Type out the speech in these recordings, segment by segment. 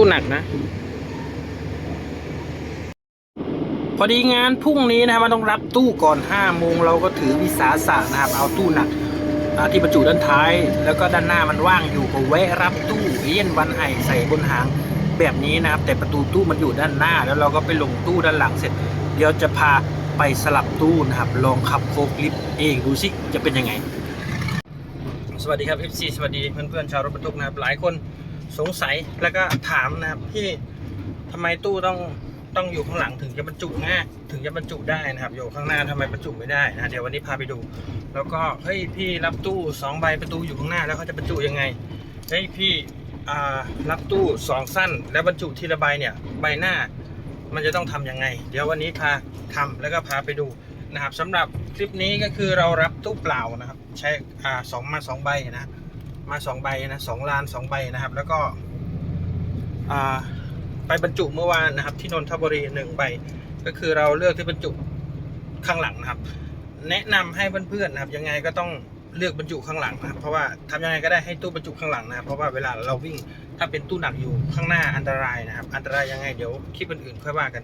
ตู้หนักนะ พอดีงานพรุ่งนี้นะครับมันต้องรับตู้ก่อน5โมงเราก็ถือวิสาสะนะครับ เอาตู้หนักที่บรรจุด้านท้าย แล้วก็ด้านหน้ามันว่างอยู่ก็แวะรับตู้เอี้ยนวันไห่ใส่บนหางแบบนี้นะครับ แต่ประตูตู้มันอยู่ด้านหน้า แล้วเราก็ไปลงตู้ด้านหลังเสร็จ เดี๋ยวจะพาไปสลับตู้นะครับ ลองขับโฟกลิฟเองดูสิจะเป็นยังไง สวัสดีครับ FC สวัสดีเพื่อนๆชาวรถบรรทุกนะครับหลายคน สงสัยแล้วก็ถามนะครับพี่ทำไมตู้ต้องต้องอยู่ข้างหลังถึงจะบรรจุง่ายถึงจะบรรจุได้นะครับ อยู่ข้างหน้าทำไมบรรจุไม่ได้นะเดี๋ยววันนี้พาไปดู แล้วก็เฮ้ยพี่รับตู้สองใบประตูอยู่ข้างหน้าแล้วเขาจะบรรจุยังไงเฮ้ยพี่รับตู้สองสั้น แล้วบรรจุทีละใบเนี่ยใบหน้ามันจะต้องทำยังไง เดี๋ยววันนี้พาทำแล้วก็พาไปดูนะครับสำหรับคลิปนี้ก็คือเรารับตู้เปล่านะครับ ใช้อ่าสองมาสองใบนะ มาสองใบนะสองลานสองใบนะครับ แล้วก็ไปบรรจุเมื่อวานนะครับ ที่นนทบุรีหนึ่งใบ ก็คือเราเลือกที่บรรจุข้างหลังนะครับ แนะนำให้เพื่อนๆนะครับ ยังไงก็ต้องเลือกบรรจุข้างหลังนะครับ เพราะว่าทำยังไงก็ได้ให้ตู้บรรจุข้างหลังนะครับ เพราะว่าเวลาเราวิ่งถ้าเป็นตู้หนักอยู่ข้างหน้าอันตรายนะครับ อันตรายยังไงเดี๋ยวคลิปอื่นๆค่อยว่ากัน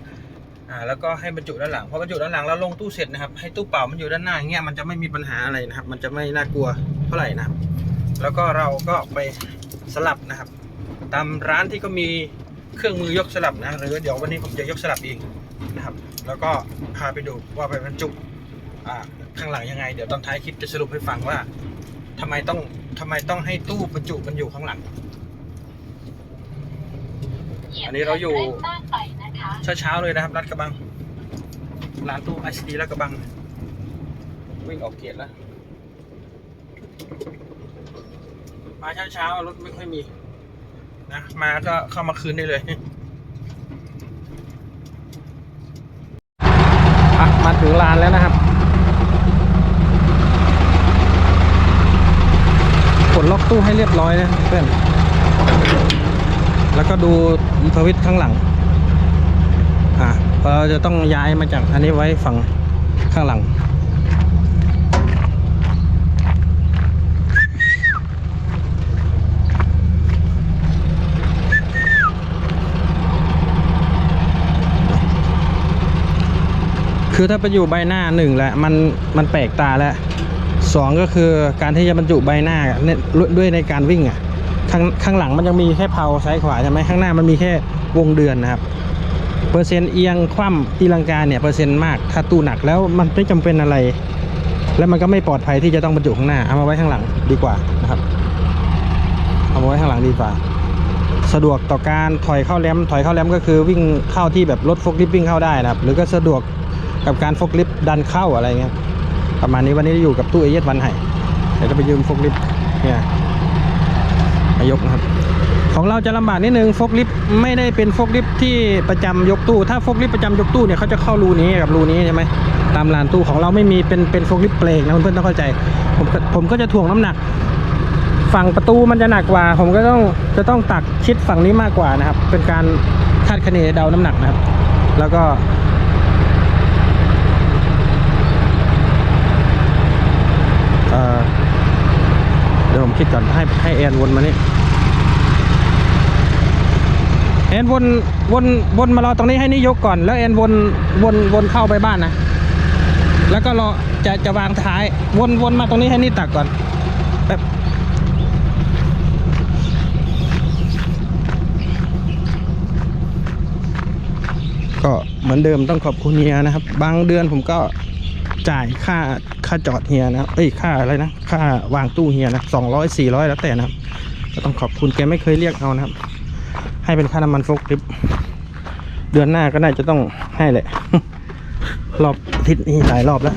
อ่าแล้วก็ให้บรรจุด้านหลังพอบรรจุด้านหลังแล้วลงตู้เสร็จนะครับให้ตู้เปล่ามันอยู่ด้านหน้าอย่างเงี้ยมันจะไม่มีปัญหาอะไรนะครับ มันจะไม่น่ากลัวเท่าไหร่นะครับ แล้วก็เราก็ไปสลับนะครับ ตามร้านที่ก็มีเครื่องมือยกสลับนะหรือเดี๋ยววันนี้ผมจะยกสลับเองนะครับ แล้วก็พาไปดูว่าไปบรรจุอ่าข้างหลังยังไง เดี๋ยวตอนท้ายคลิปจะสรุปให้ฟังว่าทำไมต้องทำไมต้องให้ตู้บรรจุมันอยู่ข้างหลัง อันนี้เราอยู่เช้าๆเลยนะครับรัดกระบังร้านตู้ไอซีดีรัดกระบัง วิ่งออกเกียรแล้ว มาเช้าๆรถไม่ค่อยมีนะมาก็เข้ามาคืนได้เลยอะมาถึงลานแล้วนะครับกดล็อกตู้ให้เรียบร้อยนะเพื่อนแล้วก็ดูทวิตข้างหลัง อะเราจะต้องย้ายมาจากอันนี้ไว้ฝั่งข้างหลัง คือถ้าไปอยู่ใบหน้าหนึ่งแหละมันมันแปลกตาแล้วสองก็คือการที่จะบรรจุใบหน้าเนี่ยด้วยในการวิ่งอะข้างข้างหลังมันยังมีแค่เพาซ้ายขวาใช่ไหมข้างหน้ามันมีแค่วงเดือนนะครับเปอร์เซ็นต์เอียงคว่ำตีลังกาเนี่ยเปอร์เซ็นต์มากถ้าตู้หนักแล้วมันไม่จำเป็นอะไร แล้วมันก็ไม่ปลอดภัยที่จะต้องบรรจุข้างหน้าเอามาไว้ข้างหลังดีกว่านะครับ เอามาไว้ข้างหลังดีกว่า สะดวกต่อการถอยเข้าแรมถอยเข้าแรมก็คือวิ่งเข้าที่แบบรถฟกลิฟวิ่งเข้าได้นะครับ หรือก็สะดวก กับการฟกลิฟต์ดันเข้าอะไรเงี้ยประมาณนี้วันนี้อยู่กับตู้เอเยสวันไห่เดี๋ยวจะไปยืมฟกลิฟต์เนี่ยมายกนะครับ ของเราจะลำบากนิดนึงฟกลิฟต์ไม่ได้เป็นฟกลิฟต์ที่ประจำยกตู้ ถ้าฟกลิฟต์ประจำยกตู้เนี่ยเขาจะเข้ารูนี้กับรูนี้ใช่ไหมตามลานตู้ของเราไม่มีเป็นเป็นฟกลิฟต์เปลกนะเพื่อนๆต้องเข้าใจ ผมผมก็จะถ่วงน้ำหนัก ฝั่งประตูมันจะหนักกว่า ผมก็ต้องจะต้องตักชิดฝั่งนี้มากกว่านะครับ เป็นการคาดคะเนเดาน้ำหนักนะครับ แล้วก็ เดี๋ยวผมคิดก่อนให้ให้แอนวนมานี่แอนวนวนวนมารอตรงนี้ให้นี่ยกก่อน แล้วแอนวนวนวนเข้าไปบ้านนะแล้วก็รอจะจะวางท้าย วนวนมาตรงนี้ให้นี่ตักก่อนแป๊บก็เหมือนเดิมต้องขอบคุณเฮียนะครับ บางเดือนผมก็จ่ายค่า ค่าจอดเฮียนะเอ้ยค่าอะไรนะ ค่าวางตู้เฮียนะสองร้อยสี่ร้อยแล้วแต่นะครับก็ต้องขอบคุณแกไม่เคยเรียกเอานะครับ ให้เป็นค่าน้ำมันฟกลิปเดือนหน้าก็น่าจะต้องให้แหละ รอบอาทิศนี้หลายรอบแล้ว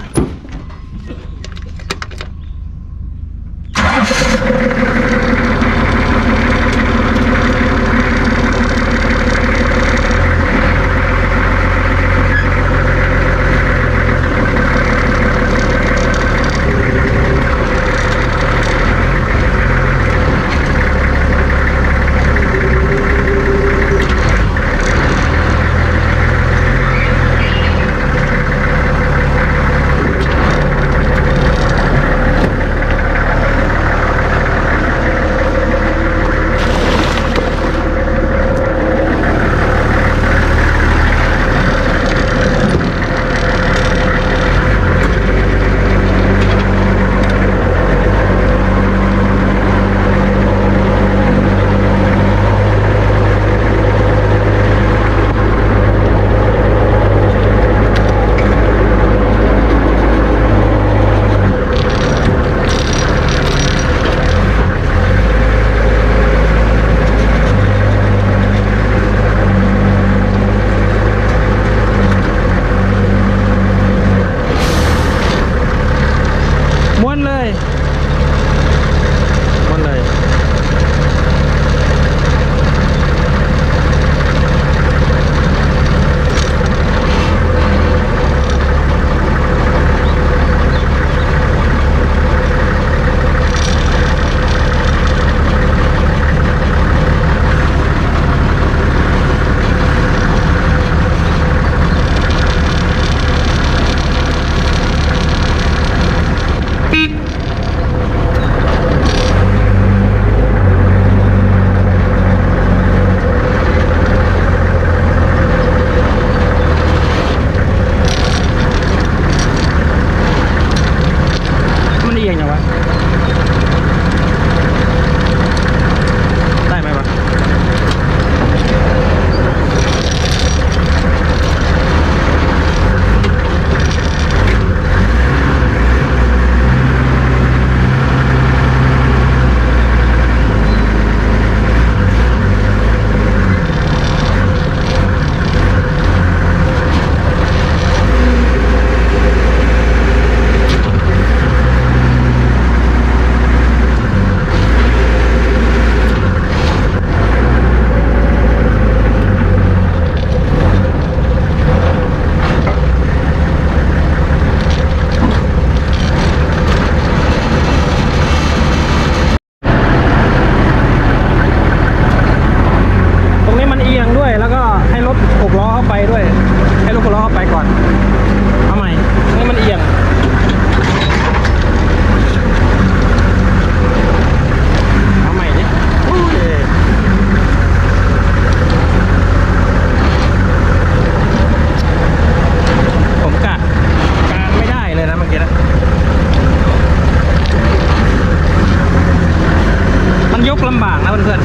กลำบากนะเพื่อน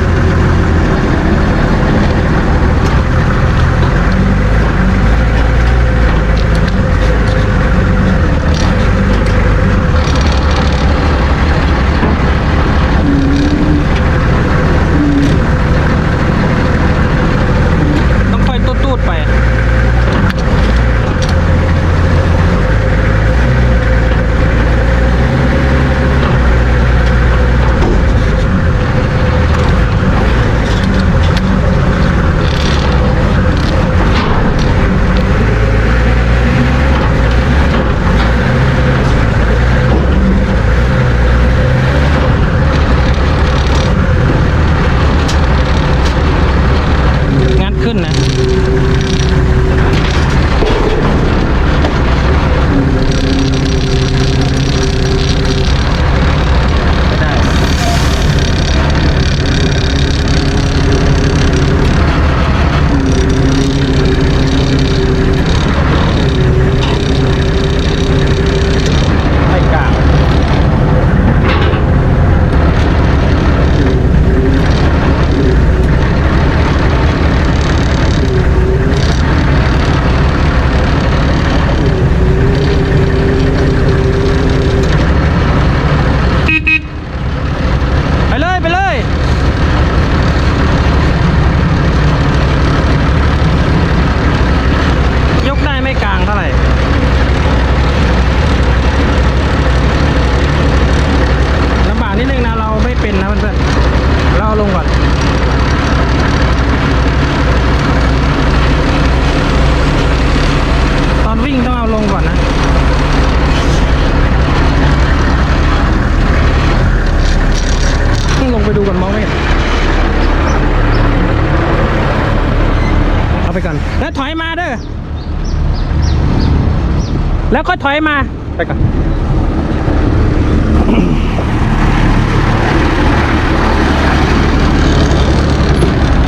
แล้วก็ถอยมาไปก่อน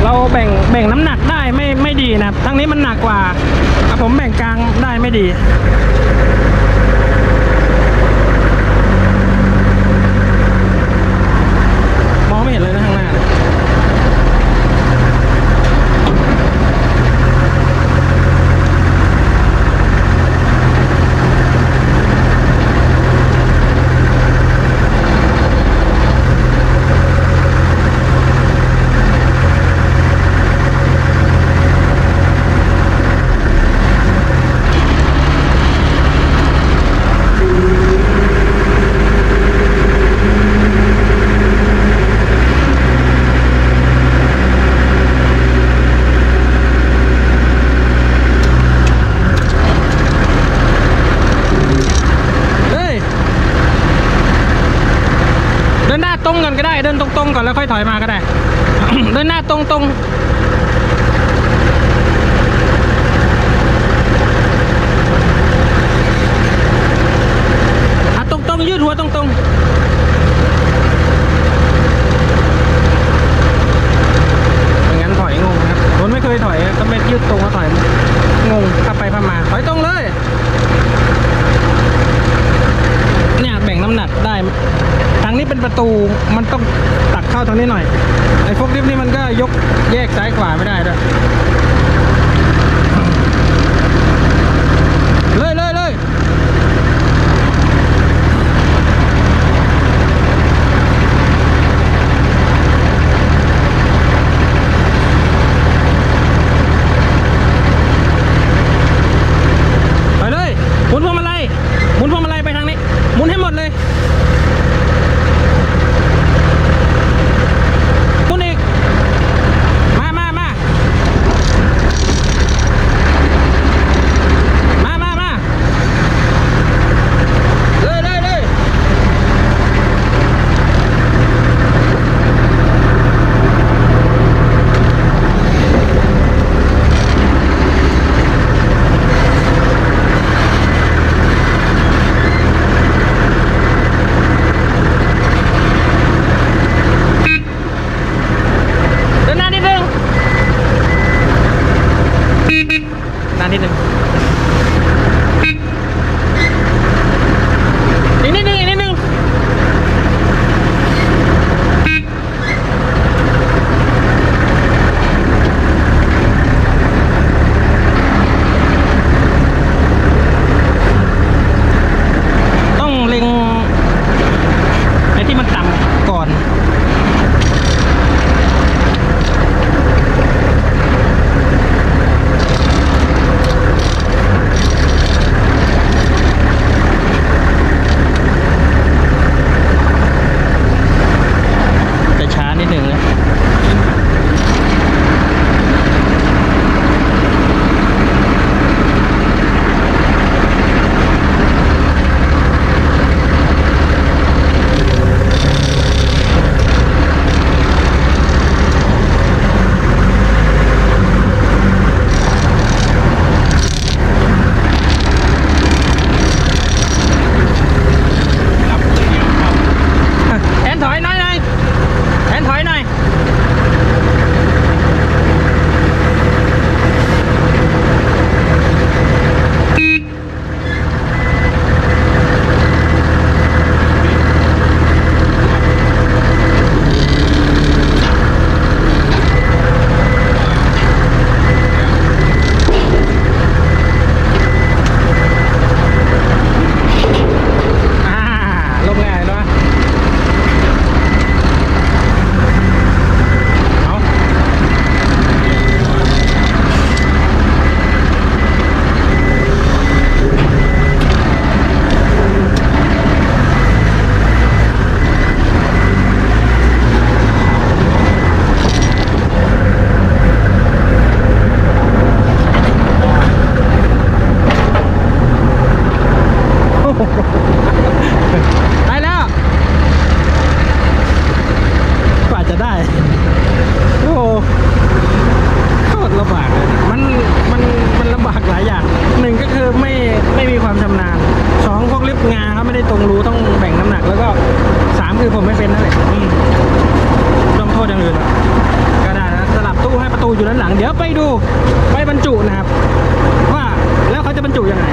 เราแบ่งแบ่งน้ำหนักได้ไม่ไม่ดีนะทั้งนี้มันหนักกว่าผมแบ่งกลางได้ไม่ดี อยมาก็ได้ เดินหน้าตรงๆอะตรงๆยืดหัวตรงๆไม่งั้นถอยงงครับคนไม่เคยถอยก็ไม่ยืดตรงก็ถอยงงขับไปพับมาถอยตรงเลยเนี่ยแบ่งน้ำหนักได้ทางนี้เป็นประตูมันต้อง เข้าทางนี้หน่อยไอ้ฟกลิฟต์นี่มันก็ยกแยกซ้ายขวาไม่ได้ด้วย แบ่งน้ำหนักแล้วก็สามคือผมไม่เป็นนั่นแหละต้องโทษอย่างอื่นก็ได้นะสลับตู้ให้ประตูอยู่ด้านหลัง เดี๋ยวไปดูไปบรรจุนะครับ ว่าแล้วเขาจะบรรจุยังไง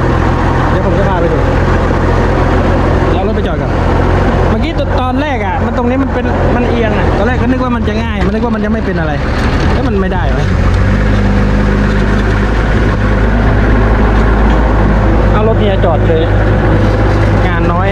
เดี๋ยวผมจะพาไปดูเรารถไปจอดกันเมื่อกี้ตอนแรกอะ มันตรงนี้มันเป็นมันเอียงอะตอนแรกก็นึกว่ามันจะง่าย มันนึกว่ามันจะไม่เป็นอะไรแล้วมันไม่ได้ไหมเอารถเฮียจอดเลย งานน้อย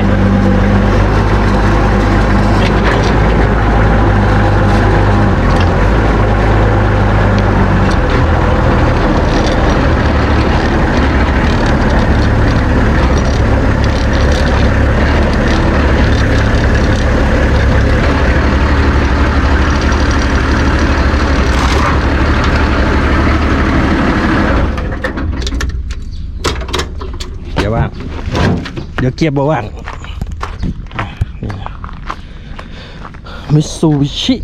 เดี๋ยวเกียร์บว่างมิซูบิชิ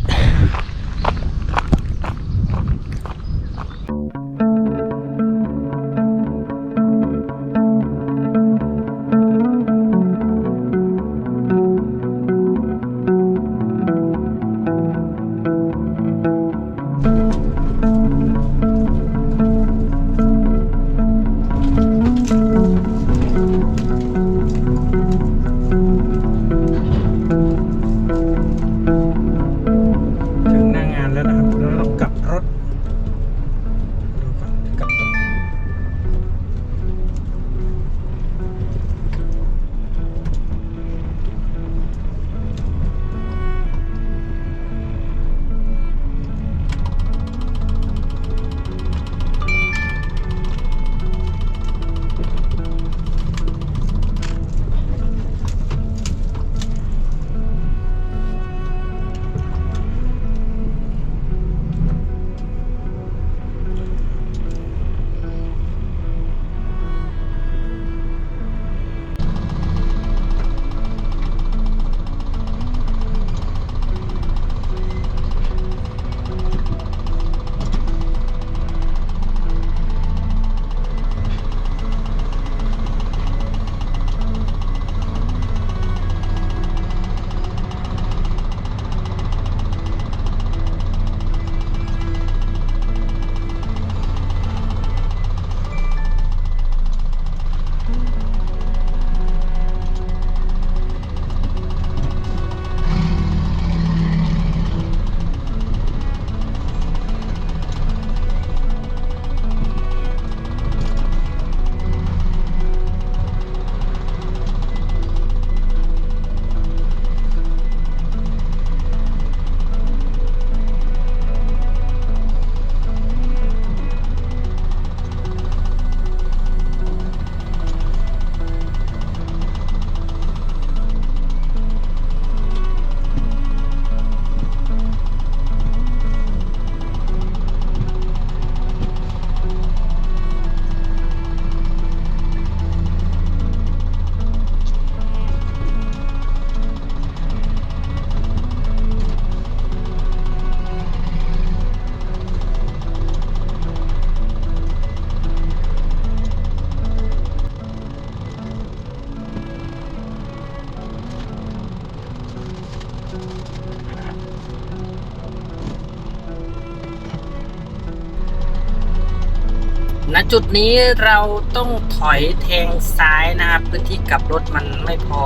จุดนี้เราต้องถอยแทงซ้ายนะครับ พื้นที่กลับรถมันไม่พอ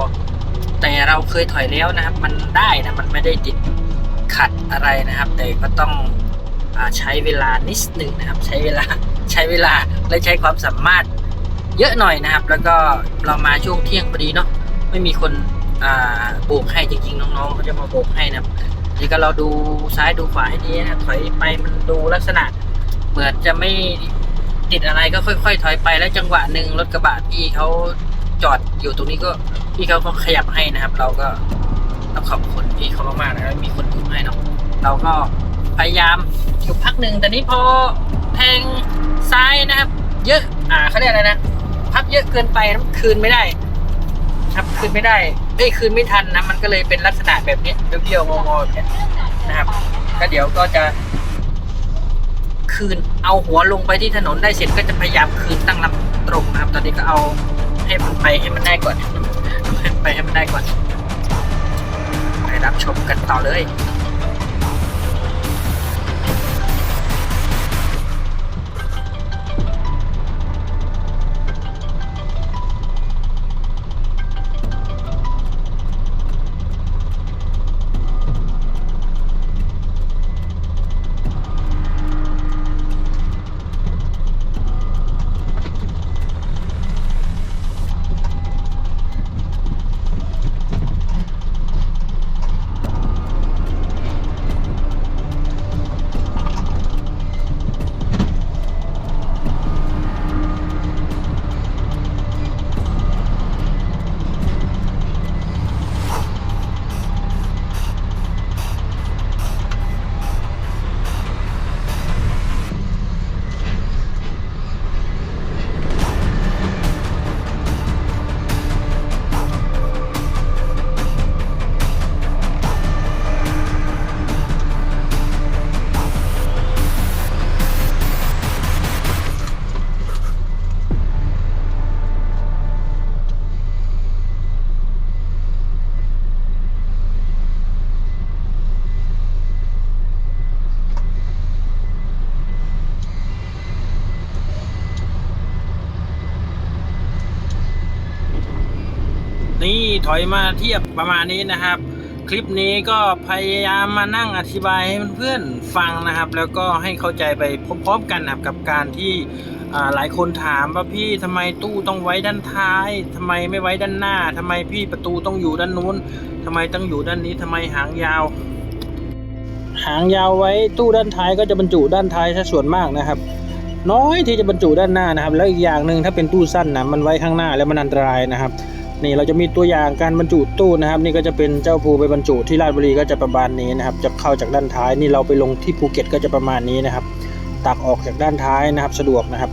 แต่เราเคยถอยแล้วนะครับ มันได้นะมันไม่ได้ติดขัดอะไรนะครับ แต่ก็ต้องอใช้เวลานิดหนึ่งนะครับ ใช้เวลาใช้เวลาและใช้ความสามารถเยอะหน่อยนะครับ แล้วก็เรามาช่วงเที่ยงพอดีเนาะไม่มีคนโบกให้จริงๆ น้องๆเขาจะมาโบกให้นะครับนี่ก็เราดูซ้ายดูขวาให้ดีนะถอยไปมันดูลักษณะเหมือนจะไม่ ติดอะไรก็ค่อย ๆ ถอยไปแล้วจังหวะหนึ่งรถกระบะพี่เขาจอดอยู่ตรงนี้ก็พี่เขาก็ขยับให้นะครับ เราก็ต้องขอบคุณพี่เขามากๆนะครับมีคนดูให้เนาะเราก็พยายามอยู่พักหนึ่งแต่นี้พอแทงซ้ายนะครับ เยอะอ่าเขาเรียกอะไรนะพับเยอะเกินไปนะคืนไม่ได้ ครับคืนไม่ได้เอ้ยคืนไม่ทันนะมันก็เลยเป็นลักษณะแบบนี้เบี้ยวๆงอๆแบบนี้นะครับ ก็เดี๋ยวก็จะ คืน เอาหัวลงไปที่ถนนได้เสร็จก็จะพยายามคืนตั้งลำตรงนะครับ ตอนนี้ก็เอาให้มันไปให้มันได้ก่อนให้มันไปให้มันได้ก่อน ไปรับชมกันต่อเลย ถอยมาเทียบประมาณนี้นะครับ คลิปนี้ก็พยายามมานั่งอธิบายให้เพื่อนๆฟังนะครับ แล้วก็ให้เข้าใจไปพร้อมๆกันนะครับกับการที่หลายคนถามว่าพี่ทำไมตู้ต้องไว้ด้านท้ายทำไมไม่ไว้ด้านหน้าทำไมพี่ประตูต้องอยู่ด้านนู้นทำไมต้องอยู่ด้านนี้ทำไมหางยาว หางยาวไว้ตู้ด้านท้ายก็จะบรรจุด้านท้ายซะส่วนมากนะครับ น้อยที่จะบรรจุด้านหน้านะครับ แล้วอีกอย่างหนึ่งถ้าเป็นตู้สั้นนะมันไว้ข้างหน้าแล้วมันอันตรายนะครับ นี่เราจะมีตัวอย่างการบรรจุตู้นะครับ นี่ก็จะเป็นเจ้าภูไปบรรจุที่ราชบุรีก็จะประมาณนี้นะครับ จะเข้าจากด้านท้ายนี่เราไปลงที่ภูเก็ตก็จะประมาณนี้นะครับ ตักออกจากด้านท้ายนะครับ สะดวกนะครับ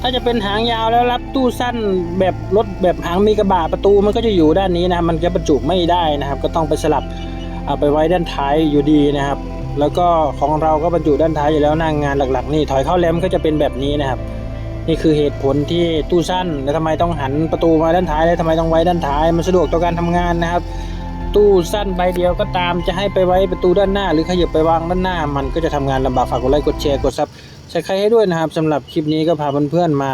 ถ้าจะเป็นหางยาวแล้วรับตู้สั้นแบบรถแบบหางมีกระบะประตูมันก็จะอยู่ด้านนี้นะครับมันจะบรรจุไม่ได้นะครับ ก็ต้องไปสลับเอาไปไว้ด้านท้ายอยู่ดีนะครับ แล้วก็ของเราก็บรรจุด้านท้ายอยู่แล้วน้างงานหลักๆ นี่ถอยเข้าแรมก็จะเป็นแบบนี้นะครับ นี่คือเหตุผลที่ตู้สั้นแล้วทำไมต้องหันประตูมาด้านท้ายแล้วทำไมต้องไว้ด้านท้าย มันสะดวกต่อการทำงานนะครับ ตู้สั้นใบเดียวก็ตามจะให้ไปไว้ประตูด้านหน้า หรือขยับไปวางด้านหน้า มันก็จะทำงานลำบากฝากกดไลค์กดแชร์กดซับใช้ใครให้ด้วยนะครับสำหรับคลิปนี้ก็พาเพื่อนๆมา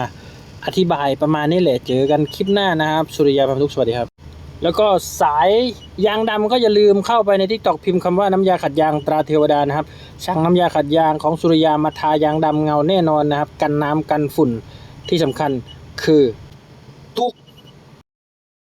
อธิบายประมาณนี้แหละเจอกันคลิปหน้านะครับสุริยาพันทุกสวัสดีครับ แล้วก็สายยางดำก็อย่าลืมเข้าไปในทิกตอกพิมพ์คำว่าน้ำยาขัดยางตราเทวดานะครับช่างน้ำยาขัดยางของสุริยามาทายางดำเงาแน่นอนนะครับ กันน้ำกันฝุ่นที่สำคัญคือ